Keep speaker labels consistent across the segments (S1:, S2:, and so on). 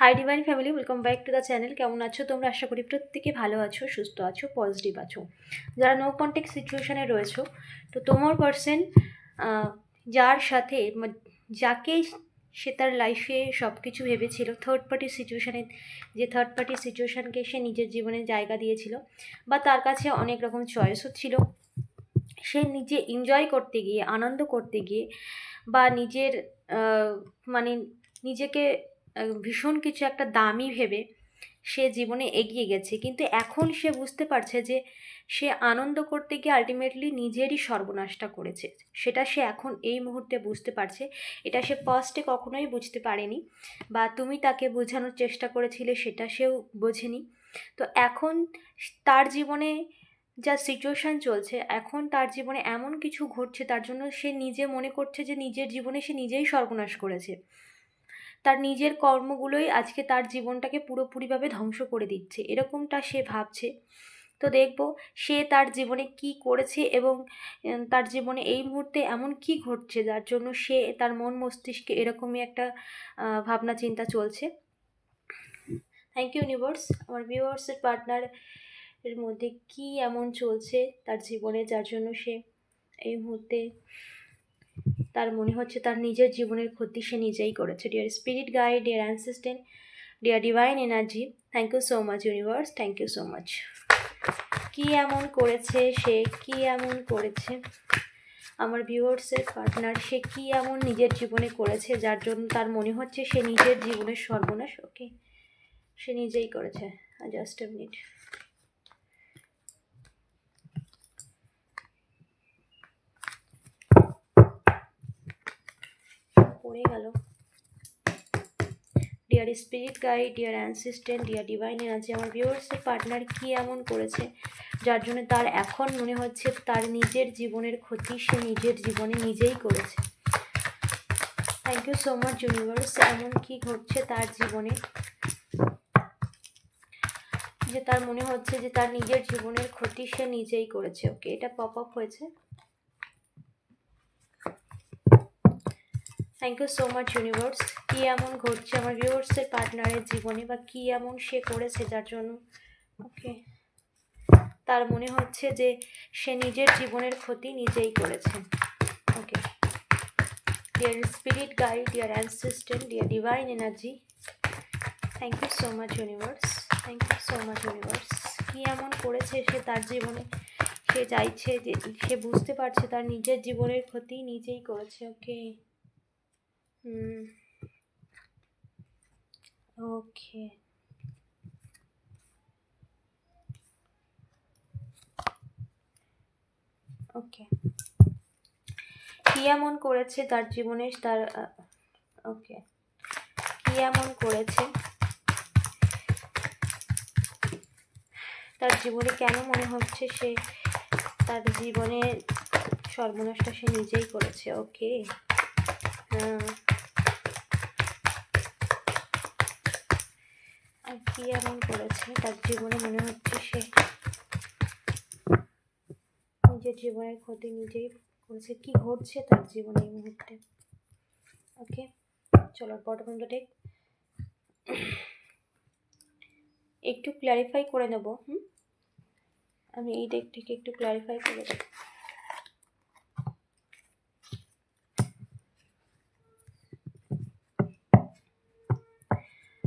S1: Hi divine family welcome back to the channel কেমন আছো? তোমরা আশা করি প্রত্যেকে ভালো আছো, সুস্থ আছো পজিটিভ আছো। যারা নো কন্ট্যাক্ট সিচুয়েশানে রয়েছো, তো তোমার পার্সন যার সাথে যাকে সে তার লাইফে সব কিছু ভেবেছিল থার্ড পার্টি সিচুয়েশানে যে থার্ড পার্টি সিচুয়েশানকে সে নিজের জীবনে জায়গা দিয়েছিল বা তার কাছে অনেক রকম চয়েসও ছিল, সে নিজে এনজয় করতে গিয়ে, আনন্দ করতে গিয়ে বা নিজের মানে নিজেকে ভীষণ কিছু একটা দামি ভেবে সে জীবনে এগিয়ে গেছে। কিন্তু এখন সে বুঝতে পারছে যে সে আনন্দ করতে গিয়ে আলটিমেটলি নিজেরই সর্বনাশটা করেছে। সেটা সে এখন এই মুহূর্তে বুঝতে পারছে। এটা সে ফার্স্টে কখনোই বুঝতে পারেনি বা তুমি তাকে বোঝানোর চেষ্টা করেছিলে সেটা সেও বোঝেনি। তো এখন তার জীবনে যা সিচুয়েশান চলছে, এখন তার জীবনে এমন কিছু ঘটছে, তার জন্য সে নিজে মনে করছে যে নিজের জীবনে সে নিজেই সর্বনাশ করেছে। তার নিজের কর্মগুলোই আজকে তার জীবনটাকে পুরোপুরিভাবে ধ্বংস করে দিচ্ছে। এরকমটা সে ভাবছে। তো দেখব সে তার জীবনে কি করেছে এবং তার জীবনে এই মুহূর্তে এমন কি ঘটছে যার জন্য সে তার মন মস্তিষ্কে এরকমই একটা ভাবনা চিন্তা চলছে। থ্যাংক ইউ ইউনিভার্স আমার ভিউয়ার্সের পার্টনার এর মধ্যে কি এমন চলছে তার জীবনে যার জন্য সে এই মুহূর্তে তার মনে হচ্ছে তার নিজের জীবনের ক্ষতি সে নিজেই করেছে। Dear spirit guide dear ancestors dear divine energy thank you so much universe thank you so much কি এমন করেছে সে? কি এমন করেছে? আমার ভিউয়ার্সের পার্টনার সে কি এমন নিজের জীবনে করেছে যার জন্য তার মনে হচ্ছে সে নিজের জীবনের সর্বনাশ? ওকে সে নিজেই করেছে। জাস্ট এ মিনিট পড়ে গেল। Dear spirit guide dear ancestors dear divine energy আমার ভিউয়ার্সের পার্টনার কি এমন করেছে? যার জন্য তার এখন মনে হচ্ছে তার নিজের জীবনের ক্ষতি সে নিজের জীবনে নিজেই করেছে। Thank you so much universe এমন কি ঘটছে তার জীবনে? যে তার মনে হচ্ছে যে তার নিজের জীবনের ক্ষতি সে নিজেই করেছে। ওকে এটা পপ আপ হয়েছে। Thank you so much universe কী এমন ঘটছে আমার ভিউয়ার্সের পার্টনারের জীবনে বা কী এমন সে করেছে যার জন্য? ওকে তার মনে হচ্ছে যে সে নিজের জীবনের ক্ষতি নিজেই করেছে। Okay dear spirit guide dear ancestors dear divine energy thank you so much universe thank you so much universe কী এমন করেছে সে তার জীবনে? সে চাইছে যে, সে বুঝতে পারছে তার নিজের জীবনের ক্ষতি নিজেই করেছে। ওকে ওকে ওকে কি এমন করেছে তার জীবনে? তার ওকে কি এমন করেছে? তার জীবনে কেন মনে হচ্ছে সে তার জীবনে সর্বনাশটা সে নিজেই করেছে? ওকে হ্যাঁ আর কি এমন করেছে, তার জীবনে মনে হচ্ছে সে নিজের জীবনের ক্ষতি নিজেই করেছে। কি ঘটছে তার জীবনে এই মুহূর্তে? ওকে চলো বটম দ্য একটু ক্ল্যারিফাই করে নেব, হুম? আমি এই ডেক থেকে একটু ক্ল্যারিফাই করে দেবো।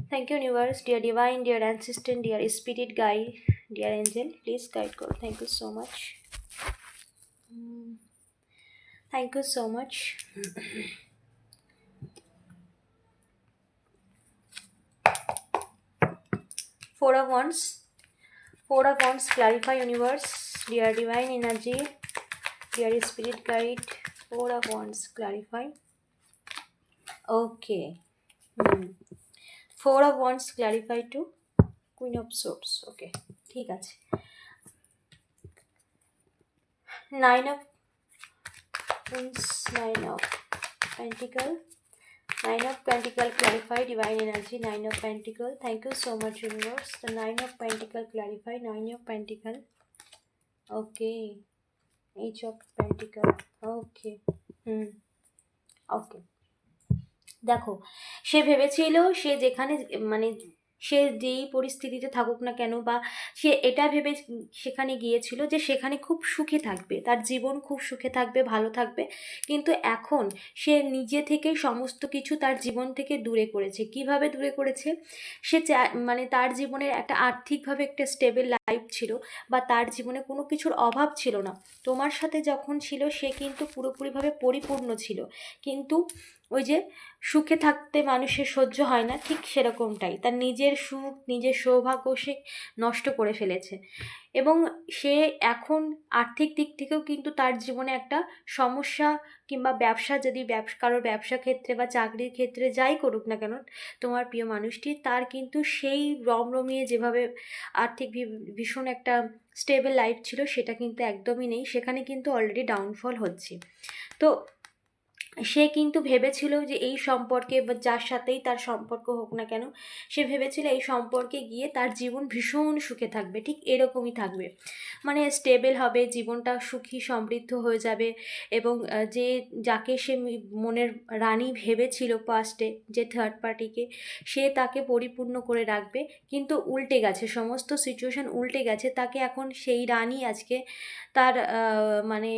S1: Thank you, universe, dear divine, dear ancestor, dear spirit guide, dear angel. Please guide God. Thank you so much. Thank you so much. Four of Wands. Four of Wands, clarify universe, dear divine energy, dear spirit guide. Four of Wands, clarify. Okay. Hmm. Four of wands clarify two queen of swords okay ঠিক আছে. Nine of queens nine of pentacle nine of pentacle clarify divine energy nine of pentacle thank you so much universe the nine of pentacle clarify nine of pentacle okay eight of pentacle okay hmm okay দেখো, সে ভেবেছিল সে যেখানে মানে সে যেই পরিস্থিতিতে থাকুক না কেন বা সে এটা ভেবে সেখানে গিয়েছিল যে সেখানে খুব সুখে থাকবে, তার জীবন খুব সুখে থাকবে, ভালো থাকবে। কিন্তু এখন সে নিজে থেকে সমস্ত কিছু তার জীবন থেকে দূরে করেছে। কীভাবে দূরে করেছে? সে মানে তার জীবনের একটা আর্থিকভাবে একটা স্টেবল লাইফ ছিল বা তার জীবনে কোনো কিছুর অভাব ছিল না। তোমার সাথে যখন ছিল সে কিন্তু পুরোপুরিভাবে পরিপূর্ণ ছিল। কিন্তু ওই যে সুখে থাকতে মানুষের সহ্য হয় না, ঠিক সেরকমটাই। তার নিজের সুখ, নিজের সৌভাগ্য সে নষ্ট করে ফেলেছে। এবং সে এখন আর্থিক দিক থেকেও কিন্তু তার জীবনে একটা সমস্যা কিংবা ব্যবসা, যদি ব্যবসা কারোর ব্যবসা ক্ষেত্রে বা চাকরির ক্ষেত্রে যাই করুক না কেন, তোমার প্রিয় মানুষটি তার কিন্তু সেই রমরমিয়ে যেভাবে আর্থিক ভীষণ একটা স্টেবল লাইফ ছিল, সেটা কিন্তু একদমই নেই। সেখানে কিন্তু অলরেডি ডাউনফল হচ্ছে। তো সে কিন্তু ভেবেছিল যে এই সম্পর্কে বা যার সাথেই তার সম্পর্ক হোক না কেন, সে ভেবেছিল এই সম্পর্কে গিয়ে তার জীবন ভীষণ সুখে থাকবে, ঠিক এরকমই থাকবে। মানে স্টেবল হবে, জীবনটা সুখী, সমৃদ্ধ হয়ে যাবে এবং যে যাকে সে মনের রানী ভেবেছিল পাস্টে যে থার্ড পার্টিকে সে তাকে পরিপূর্ণ করে রাখবে। কিন্তু উল্টে গেছে, সমস্ত সিচুয়েশন উল্টে গেছে। তাকে এখন সেই রানী আজকে তার মানে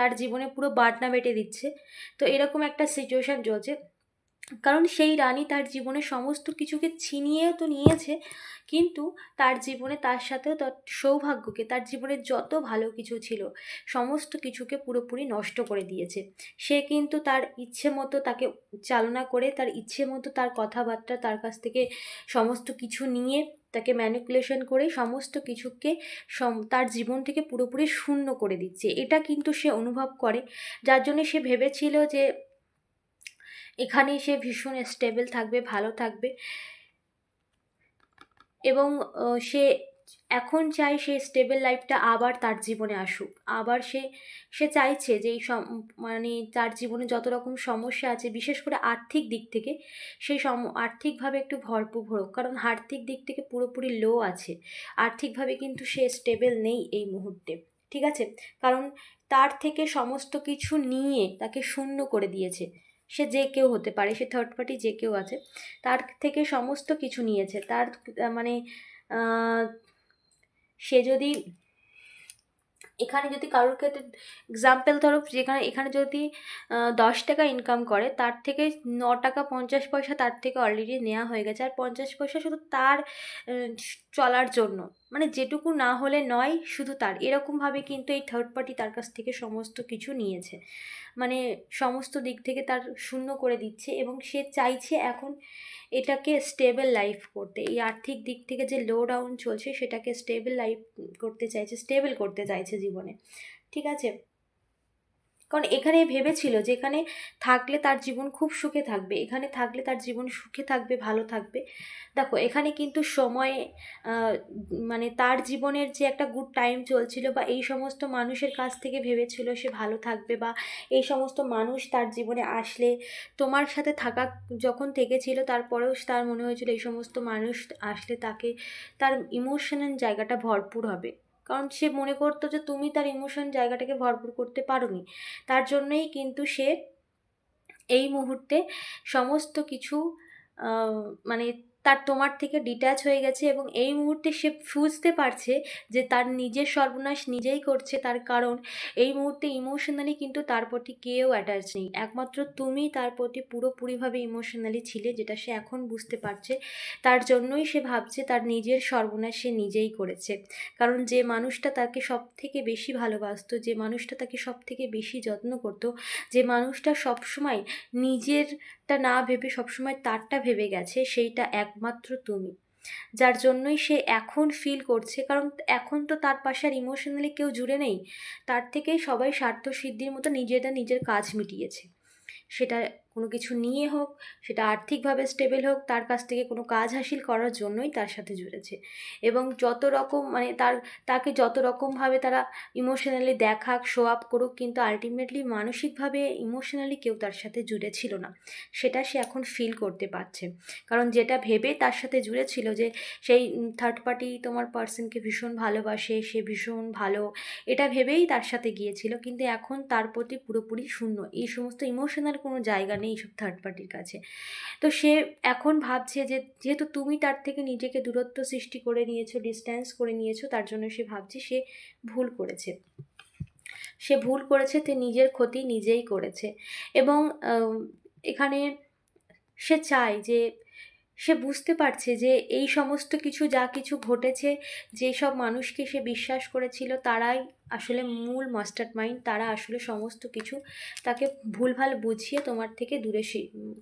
S1: তার জীবনে পুরো বাটনা বেটে দিচ্ছে। তো এরকম একটা সিচুয়েশান চলছে। কারণ সেই রানী তার জীবনে সমস্ত কিছুকে ছিনিয়েও তো নিয়েছে, কিন্তু তার জীবনে তার সাথেও তার সৌভাগ্যকে, তার জীবনে যত ভালো কিছু ছিল, সমস্ত কিছুকে পুরোপুরি নষ্ট করে দিয়েছে। সে কিন্তু তার ইচ্ছে মতো তাকে চালনা করে, তার ইচ্ছে মতো তার কথাবার্তা, তার কাছ থেকে সমস্ত কিছু নিয়ে তাকে ম্যানিপুলেশন করে সমস্ত কিছুকে তার জীবন থেকে পুরোপুরি শূন্য করে দিচ্ছে। এটা কিন্তু সে অনুভব করে। যার জন্য সে ভেবেছিল যে এখানে সে ভীষণ স্টেবল থাকবে, ভালো থাকবে। এবং সে এখন চাই সে স্টেবল লাইফটা আবার তার জীবনে আসুক। আবার সে সে চাইছে যে এই মানে তার জীবনে যত রকম সমস্যা আছে, বিশেষ করে আর্থিক দিক থেকে, সেই সম, আর্থিকভাবে একটু ভরপুর হোক। কারণ আর্থিক দিক থেকে পুরোপুরি লো আছে। আর্থিকভাবে কিন্তু সে স্টেবল নেই এই মুহূর্তে। ঠিক আছে? কারণ তার থেকে সমস্ত কিছু নিয়ে তাকে শূন্য করে দিয়েছে। সে যে কেউ হতে পারে, সে থার্ড পার্টি যে কেউ আছে, তার থেকে সমস্ত কিছু নিয়েছে। তার মানে সে যদি এখানে যদি কারোর ক্ষেত্রে এক্সাম্পল ধরো, যেখানে, এখানে যদি দশ টাকা ইনকাম করে, তার থেকে ন টাকা পঞ্চাশ পয়সা তার থেকে অলরেডি নেওয়া হয়ে গেছে। আর পঞ্চাশ পয়সা শুধু তার চলার জন্য। মানে যেটুকু না হলে নয়, শুধু তার। এরকমভাবে কিন্তু এই থার্ড পার্টি তার কাছ থেকে সমস্ত কিছু নিয়েছে। মানে সমস্ত দিক থেকে তার শূন্য করে দিচ্ছে এবং সে চাইছে এখন এটাকে স্টেবল লাইফ করতে। এই আর্থিক দিক থেকে যে লো ডাউন চলছে, সেটাকে স্টেবল লাইফ করতে চাইছে স্টেবল করতে চাইছে জীবনে। ঠিক আছে? কারণ এখানে ভেবেছিল যে এখানে থাকলে তার জীবন খুব সুখে থাকবে, এখানে থাকলে তার জীবন সুখে থাকবে, ভালো থাকবে। দেখো, এখানে কিন্তু সময়ে মানে তার জীবনের যে একটা গুড টাইম চলছিল বা এই সমস্ত মানুষের কাছ থেকে ভেবেছিল সে ভালো থাকবে বা এই সমস্ত মানুষ তার জীবনে আসলে তোমার সাথে থাকা যখন থেকেছিল, তারপরেও তার মনে হয়েছিল এই সমস্ত মানুষ আসলে তাকে, তার ইমোশনাল জায়গাটা ভরপুর হবে। কারণ সে মনে করতো যে তুমি তার ইমোশন জায়গাটাকে ভরপুর করতে পারোনি। তার জন্যই কিন্তু সে এই মুহূর্তে সমস্ত কিছু মানে তার তোমার থেকে ডিট্যাচ হয়ে গেছে এবং এই মুহূর্তে সে বুঝতে পারছে যে তার নিজের সর্বনাশ নিজেই করছে তার কারণ। এই মুহূর্তে ইমোশনালি কিন্তু তার প্রতি কেউ অ্যাটাচ নেই। একমাত্র তুমি তার প্রতি পুরোপুরিভাবে ইমোশনালি ছিলে যেটা সে এখন বুঝতে পারছে। তার জন্যই সে ভাবছে তার নিজের সর্বনাশ সে নিজেই করেছে। কারণ যে মানুষটা তাকে সব থেকে বেশি ভালোবাসতো, যে মানুষটা তাকে সব থেকে বেশি যত্ন করতো, যে মানুষটা সবসময় নিজেরটা না ভেবে সবসময় তারটা ভেবে গেছে, সেইটা একমাত্র তুমি। যার জন্যই সে এখন ফিল করছে, কারণ এখন তো তার পাশে আর ইমোশনালি কেউ জুড়ে নেই, তার থেকেই সবাই স্বার্থ সিদ্ধির মতো নিজেরা নিজের কাজ মিটিয়েছে। সেটা কোনো কিছু নিয়ে হোক, সেটা আর্থিকভাবে স্টেবল হোক, তার কাছ থেকে কোনো কাজ হাসিল করার জন্যই তার সাথে জুড়েছে। এবং যত রকম মানে তার, তাকে যত রকমভাবে তারা ইমোশনালি দেখাক শো আপ করুক, কিন্তু আলটিমেটলি মানসিকভাবে ইমোশনালি কেউ তার সাথে জুড়ে ছিল না। সেটা সে এখন ফিল করতে পারছে। কারণ যেটা ভেবে তার সাথে জুড়ে ছিল যে, সেই থার্ড পার্টি তোমার পার্সনকে ভীষণ ভালোবাসে, সে ভীষণ ভালো, এটা ভেবেই তার সাথে গিয়েছিল। কিন্তু এখন তার প্রতি পুরোপুরি শূন্য। এই সমস্ত ইমোশনাল কোনো জায়গা নেই। এইসব থার্ড পার্টির কাছে। তো সে এখন ভাবছে যে, যেহেতু তুমি তার থেকে নিজেকে দূরত্ব সৃষ্টি করে নিয়েছো ডিস্ট্যান্স করে নিয়েছো, তার জন্য সে ভাবছে সে ভুল করেছে। সে ভুল করেছে তে নিজের ক্ষতি নিজেই করেছে। এবং এখানে সে চায় যে সে বুঝতে পারছে যে এই সমস্ত কিছু, যা কিছু ঘটেছে যেসব মানুষকে সে বিশ্বাস করেছিল, তারাই আসলে মূল মাস্টার মাইন্ড তারা আসলে সমস্ত কিছু তাকে ভুলভাল বুঝিয়ে তোমার থেকে দূরে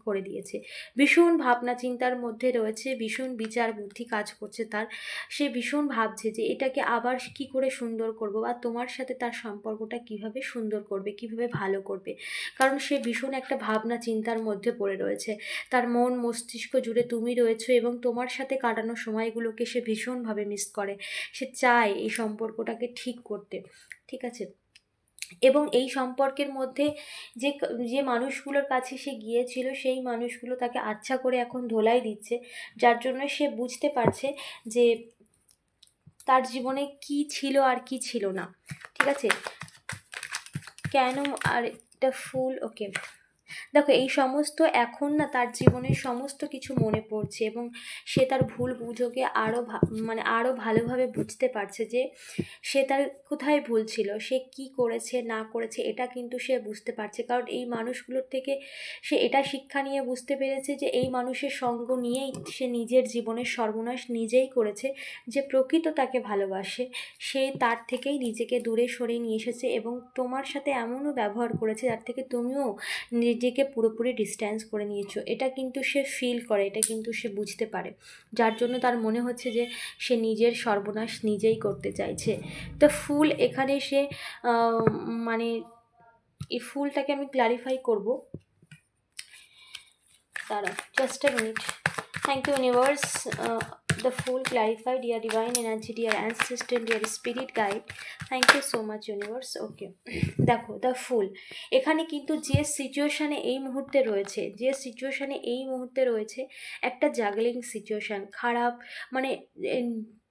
S1: করে দিয়েছে। ভীষণ ভাবনা চিন্তার মধ্যে রয়েছে, ভীষণ বিচার বুদ্ধি কাজ করছে তার। সে ভীষণ ভাবছে যে এটাকে আবার কি করে সুন্দর করব বা তোমার সাথে তার সম্পর্কটা কীভাবে সুন্দর করবে, কীভাবে ভালো করবে? কারণ সে ভীষণ একটা ভাবনা চিন্তার মধ্যে পড়ে রয়েছে। তার মন মস্তিষ্ক জুড়ে তুমি রয়েছো এবং তোমার সাথে কাটানো সময়গুলোকে সে ভীষণভাবে মিস করে। সে চায় এই সম্পর্কটাকে ঠিক করতে, ঠিক আছে? এবং এই সম্পর্কের মধ্যে যে যে মানুষগুলোর কাছে সে গিয়েছিল, সেই মানুষগুলো তাকে আচ্ছা করে এখন ধোলাই দিচ্ছে, যার জন্য সে বুঝতে পারছে যে তার জীবনে কি ছিল আর কি ছিল না। ঠিক আছে? কেন আর এটা ফুল, ওকে। দেখো, এই সমস্ত এখন না তার জীবনের সমস্ত কিছু মনে পড়ছে এবং সে তার ভুল বুঝোকে আরও মানে আরও ভালোভাবে বুঝতে পারছে যে সে তার কোথায় ভুল ছিল, সে কি করেছে, না করেছে, এটা কিন্তু সে বুঝতে পারছে। কারণ এই মানুষগুলোর থেকে সে এটা শিক্ষা নিয়ে বুঝতে পেরেছে যে এই মানুষের সঙ্গ নিয়েই সে নিজের জীবনের সর্বনাশ নিজেই করেছে, যে প্রকৃত তাকে ভালোবাসে, সে তার থেকেই নিজেকে দূরে সরিয়ে নিয়ে এসেছে এবং তোমার সাথে এমনও ব্যবহার করেছে, যার থেকে তুমিও নিজেকে পুরোপুরি ডিস্ট্যান্স করে নিয়েছো। এটা কিন্তু সে ফিল করে, এটা কিন্তু সে বুঝতে পারে। যার জন্য তার মনে হচ্ছে যে সে নিজের সর্বনাশ নিজেই করতে চাইছে। তো ফুল এখানে সে মানে এই ফুলটাকে আমি ক্লারিফাই করব। তারা just a minute thank you universe the fool clarify dear divine energy dear ancestors dear spirit guide thank you so much universe okay দেখো দ্য ফুল এখানে কিন্তু যে সিচুয়েশানে এই মুহূর্তে রয়েছে, যে সিচুয়েশানে এই মুহূর্তে রয়েছে, একটা জাগলিং সিচুয়েশান খারাপ মানে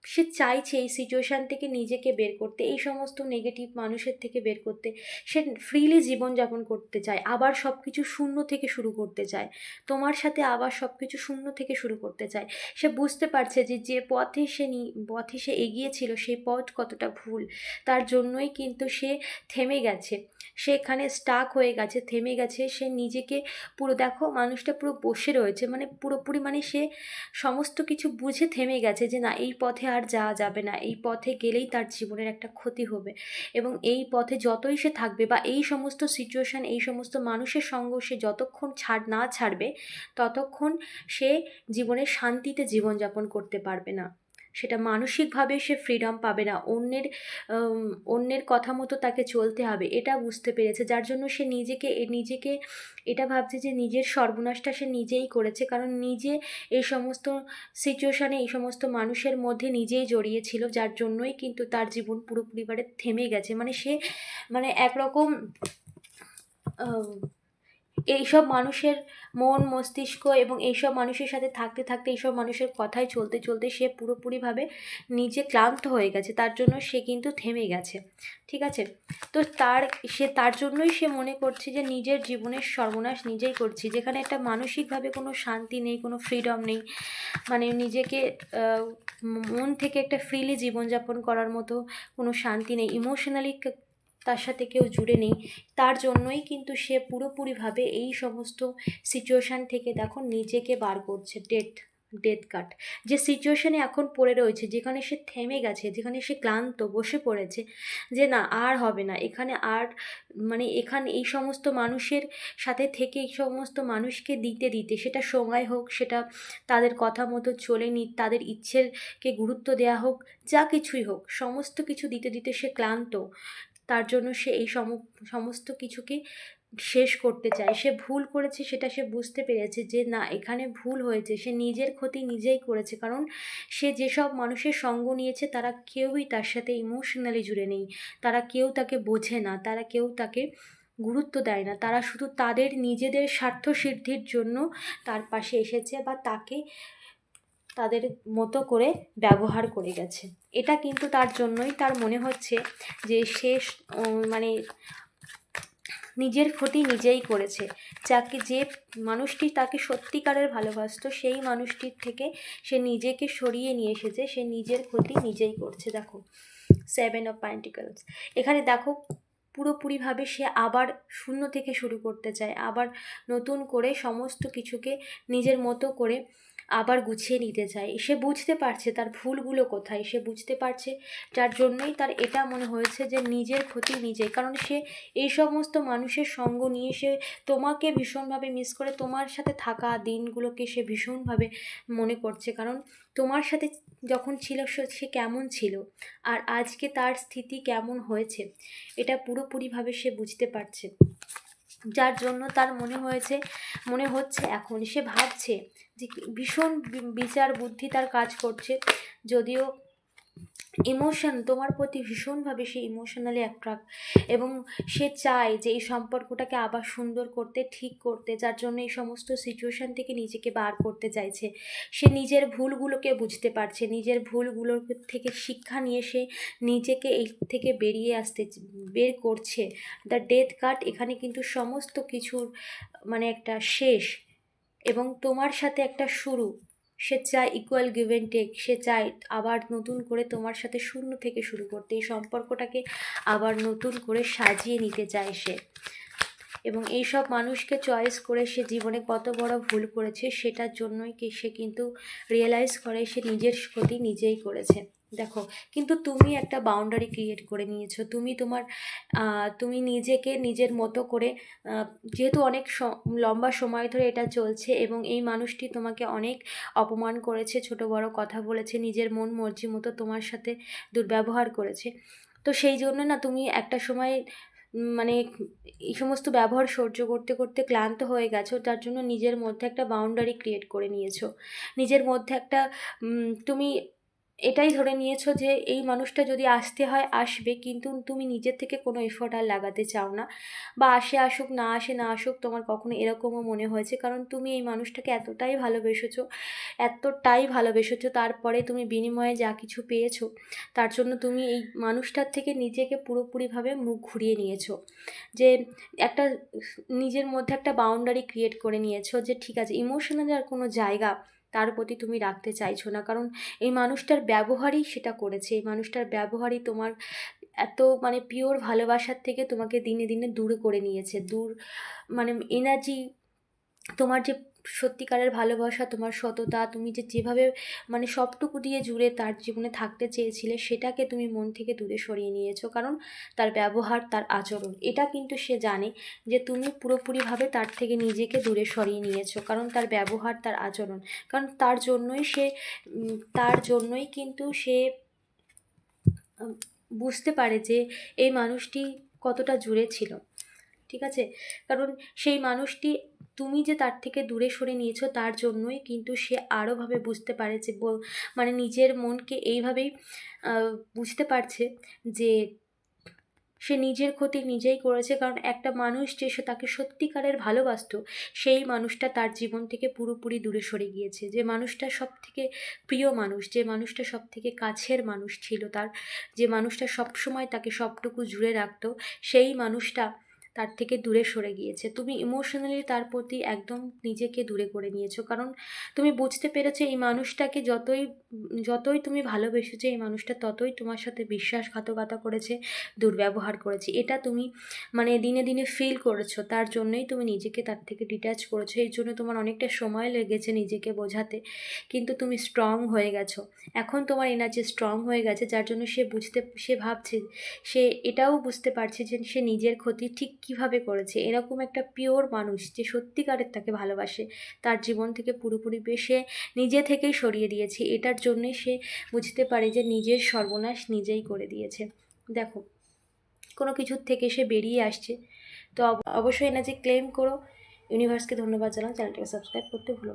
S1: সে চাইছে এই সিচুয়েশান থেকে নিজেকে বের করতে, এই সমস্ত নেগেটিভ মানুষের থেকে বের করতে। সে ফ্রিলি জীবনযাপন করতে চায়, আবার সব কিছু শূন্য থেকে শুরু করতে চায়। তোমার সাথে আবার সব কিছু শূন্য থেকে শুরু করতে চায়। সে বুঝতে পারছে যে যে পথে সে নি- পথে সে এগিয়েছিল সেই পথ কতটা ভুল। তার জন্যই কিন্তু সে থেমে গেছে। সে এখানে স্টাক হয়ে গেছে, থেমে গেছে। সে নিজেকে পুরো, দেখো মানুষটা পুরো বসে রয়েছে। মানে পুরোপুরি মানে সে সমস্ত কিছু বুঝে থেমে গেছে যে, না, এই পথে আর যাওয়া যাবে না। এই পথে গেলেই তার জীবনের একটা ক্ষতি হবে। এবং এই পথে যতই সে থাকবে বা এই সমস্ত সিচুয়েশান এই সমস্ত মানুষের সঙ্গ সে যতক্ষণ ছাড় না ছাড়বে, ততক্ষণ সে জীবনে শান্তিতে জীবনযাপন করতে পারবে না। সেটা মানসিকভাবে সে ফ্রিডম পাবে না। অন্যের অন্যের কথা মতো তাকে চলতে হবে, এটা বুঝতে পেরেছে। যার জন্য সে নিজেকে নিজেকে এটা ভাবছে যে নিজের সর্বনাশটা সে নিজেই করেছে। কারণ নিজে এই সমস্ত সিচুয়েশানে এই সমস্ত মানুষের মধ্যে নিজেই জড়িয়েছিল যার জন্যই কিন্তু তার জীবন পুরোপুরিবারে থেমে গেছে। মানে সে মানে একরকম এইসব মানুষের মন, মস্তিষ্ক এবং এইসব মানুষের সাথে থাকতে থাকতে এইসব মানুষের কথায় চলতে চলতে সে পুরোপুরিভাবে নিজে ক্লান্ত হয়ে গেছে। তার জন্য সে কিন্তু থেমে গেছে। ঠিক আছে? তো তার, সে তার জন্যই সে মনে করছে যে নিজের জীবনের সর্বনাশ নিজেই করছি। যেখানে একটা মানসিকভাবে কোনো শান্তি নেই, কোনো ফ্রিডম নেই। মানে নিজেকে মন থেকে একটা ফ্রিলি জীবনযাপন করার মতো কোনো শান্তি নেই। ইমোশনালি তার সাথে কেউ জুড়ে নেই। তার জন্যই কিন্তু সে পুরোপুরিভাবে এই সমস্ত সিচুয়েশান থেকে দেখো নিজেকে বার করছে ডেথ ডেথ কাট যে সিচুয়েশানে এখন পড়ে রয়েছে, যেখানে সে থেমে গেছে, যেখানে সে ক্লান্ত, বসে পড়েছে, যে না, আর হবে না। এখানে আর মানে এখানে এই সমস্ত মানুষের সাথে থেকে এই সমস্ত মানুষকে দিতে দিতে, সেটা সময় হোক, সেটা তাদের কথা মতো চলে নি তাদের ইচ্ছেরকে গুরুত্ব দেওয়া হোক, যা কিছুই হোক, সমস্ত কিছু দিতে দিতে সে ক্লান্ত। তার জন্য সে এই সম, সমস্ত কিছুকে শেষ করতে চায়। সে ভুল করেছে সেটা সে বুঝতে পেরেছে যে, না, এখানে ভুল হয়েছে। সে নিজের ক্ষতি নিজেই করেছে, কারণ সে যেসব মানুষের সঙ্গ নিয়েছে, তারা কেউই তার সাথে ইমোশনালি জুড়ে নেই। তারা কেউ তাকে বোঝে না, তারা কেউ তাকে গুরুত্ব দেয় না। তারা শুধু তাদের নিজেদের স্বার্থ সিদ্ধির জন্য তার পাশে এসেছে বা তাকে তাদের মতো করে ব্যবহার করে গেছে। এটা কিন্তু তার জন্যই তার মনে হচ্ছে যে সে মানে নিজের ক্ষতি নিজেই করেছে। যাকে যে মানুষটি তাকে সত্যিকারের ভালোবাসতো, সেই মানুষটির থেকে সে নিজেকে সরিয়ে নিয়ে এসেছে, সে নিজের ক্ষতি নিজেই করছে। দেখো সেভেন অফ প্যান্টিকলস এখানে দেখো পুরোপুরিভাবে সে আবার শূন্য থেকে শুরু করতে চায়, আবার নতুন করে সমস্ত কিছুকে নিজের মতো করে আবার গুছিয়ে নিতে চায়। সে বুঝতে পারছে তার ভুলগুলো কোথায়, সে বুঝতে পারছে যার জন্যই তার এটা মনে হয়েছে যে নিজের ক্ষতি নিজে কারণ সে এই সমস্ত মানুষের সঙ্গ নিয়ে সে তোমাকে ভীষণভাবে মিস করে, তোমার সাথে থাকা দিনগুলোকে সে ভীষণভাবে মনে করছে। কারণ তোমার সাথে যখন ছিল সে- কেমন ছিল আর আজকে তার স্থিতি কেমন হয়েছে, এটা পুরোপুরিভাবে সে বুঝতে পারছে। যার জন্য তার মনে হয়েছে, মনে হচ্ছে এখন। সে ভাবছে যে ভীষণ বিচার বুদ্ধি তার কাজ করছে। যদিও ইমোশন তোমার প্রতি ভীষণভাবে সে ইমোশনালি অ্যাট্রাক্ট এবং সে চায় যে এই সম্পর্কটাকে আবার সুন্দর করতে, ঠিক করতে, যার জন্য এই সমস্ত সিচুয়েশান থেকে নিজেকে বার করতে চাইছে। সে নিজের ভুলগুলোকে বুঝতে পারছে, নিজের ভুলগুলোর থেকে শিক্ষা নিয়ে সে নিজেকে এই থেকে বেরিয়ে আসতে বের করছে। দ্য ডেথ কার্ড এখানে কিন্তু সমস্ত কিছুর মানে একটা শেষ এবং তোমার সাথে একটা শুরু। সে চায় ইকুয়াল গিভ অ্যান্ড টেক সে চায় আবার নতুন করে তোমার সাথে শূন্য থেকে শুরু করতে। এই সম্পর্কটাকে আবার নতুন করে সাজিয়ে নিতে চায় সে। এবং এই সব মানুষকে চয়েস করে সে জীবনে কত বড় ভুল করেছে, সেটার জন্যই কি সে কিন্তু রিয়েলাইজ করে, সে নিজের ক্ষতি নিজেই করেছে। দেখো, কিন্তু তুমি একটা বাউন্ডারি ক্রিয়েট করে নিয়েছো। তুমি তোমার তুমি নিজেকে নিজের মতো করে যেহেতু অনেক লম্বা সময় ধরে এটা চলছে এবং এই মানুষটি তোমাকে অনেক অপমান করেছে, ছোট বড় কথা বলেছে, নিজের মন মর্জি মতো তোমার সাথে দুর্ব্যবহার করেছে। তো সেই জন্য না তুমি একটা সময় মানে এই সমস্ত ব্যবহার সহ্য করতে করতে ক্লান্ত হয়ে গেছো, তার জন্য নিজের মধ্যে একটা বাউন্ডারি ক্রিয়েট করে নিয়েছো। নিজের মধ্যে একটা তুমি এটাই ধরে নিয়েছো যে এই মানুষটা যদি আসতে হয়, আসবে। কিন্তু তুমি নিজের থেকে কোনো এফোর্ট আর লাগাতে চাও না। বা আসে আসুক, না আসে না আসুক, তোমার কখনো এরকমও মনে হয়েছে? কারণ তুমি এই মানুষটাকে এতটাই ভালোবেসেছো এতটাই ভালোবেসেছো, তারপরে তুমি বিনিময়ে যা কিছু পেয়েছ, তার জন্য তুমি এই মানুষটার থেকে নিজেকে পুরোপুরিভাবে মুখ ঘুরিয়ে নিয়েছো। যে একটা নিজের মধ্যে একটা বাউন্ডারি ক্রিয়েট করে নিয়েছো যে, ঠিক আছে ইমোশনাল আর কোনো জায়গা তার প্রতি তুমি রাখতে চাইছো না। কারণ এই মানুষটার ব্যবহারই সেটা করেছে। এই মানুষটার ব্যবহারই তোমার এত মানে পিওর ভালোবাসার থেকে তোমাকে দিনে দিনে দূরে করে নিয়েছে। দূর মানে এনার্জি তোমার যে সত্যিকারের ভালোবাসা, তোমার সততা, তুমি যে যেভাবে মানে সবটুকু দিয়ে জুড়ে তার জীবনে থাকতে চেয়েছিলে, সেটাকে তুমি মন থেকে দূরে সরিয়ে নিয়েছো। কারণ তার ব্যবহার, তার আচরণ, এটা কিন্তু সে জানে যে তুমি পুরোপুরিভাবে তার থেকে নিজেকে দূরে সরিয়ে নিয়েছো। কারণ তার ব্যবহার, তার আচরণ, কারণ তার জন্যই সে তার জন্যই কিন্তু সে বুঝতে পারে যে এই মানুষটি কতটা জুড়ে ছিল। ঠিক আছে? কারণ সেই মানুষটি তুমি যে তার থেকে দূরে সরে নিয়েছো তার জন্যই কিন্তু সে আরোভাবে বুঝতে পারে যে মানে নিজের মনকে এইভাবেই বুঝতে পারছে যে সে নিজের ক্ষতি নিজেই করেছে। কারণ একটা মানুষ যে সে তাকে সত্যিকারের ভালোবাসতো, সেই মানুষটা তার জীবন থেকে পুরোপুরি দূরে সরে গিয়েছে। যে মানুষটা সব থেকে প্রিয় মানুষ, যে মানুষটা সব থেকে কাছের মানুষ ছিল তার, যে মানুষটা সবসময় তাকে সবটুকু জুড়ে রাখতো, সেই মানুষটা তার থেকে দূরে সরে গিয়েছে। তুমি ইমোশনালি তার প্রতি একদম নিজেকে দূরে করে নিয়েছো। কারণ তুমি বুঝতে পেরেছ এই মানুষটাকে যতই যতই তুমি ভালোবেসেছো এই মানুষটা ততই তোমার সাথে বিশ্বাসঘাতকতা করেছে, দুর্ব্যবহার করেছে। এটা তুমি মানে দিনে দিনে ফিল করেছ। তার জন্যই তুমি নিজেকে তার থেকে ডিট্যাচ করেছ। এই জন্য তোমার অনেকটা সময় লেগেছে নিজেকে বোঝাতে। কিন্তু তুমি স্ট্রং হয়ে গেছো। এখন তোমার এনার্জি স্ট্রং হয়ে গেছে, যার জন্য সে বুঝতে, সে ভাবছে, সে এটাও বুঝতে পারছে যে সে নিজের ক্ষতি ঠিক কীভাবে করেছে? এরকম একটা পিওর মানুষ যে সত্যিকারের তাকে ভালোবাসে, তার জীবন থেকে পুরোপুরি বেশে নিজে থেকেই সরিয়ে দিয়েছে। এটার জন্যে সে বুঝতে পারে যে নিজের সর্বনাশ নিজেই করে দিয়েছে। দেখো, কোনো কিছুর থেকে সে বেরিয়ে আসছে। তো অবশ্যই এনার্জি ক্লেম করো। ইউনিভার্সকে ধন্যবাদ জানাও। চ্যানেলটাকে সাবস্ক্রাইব করতে ভুলো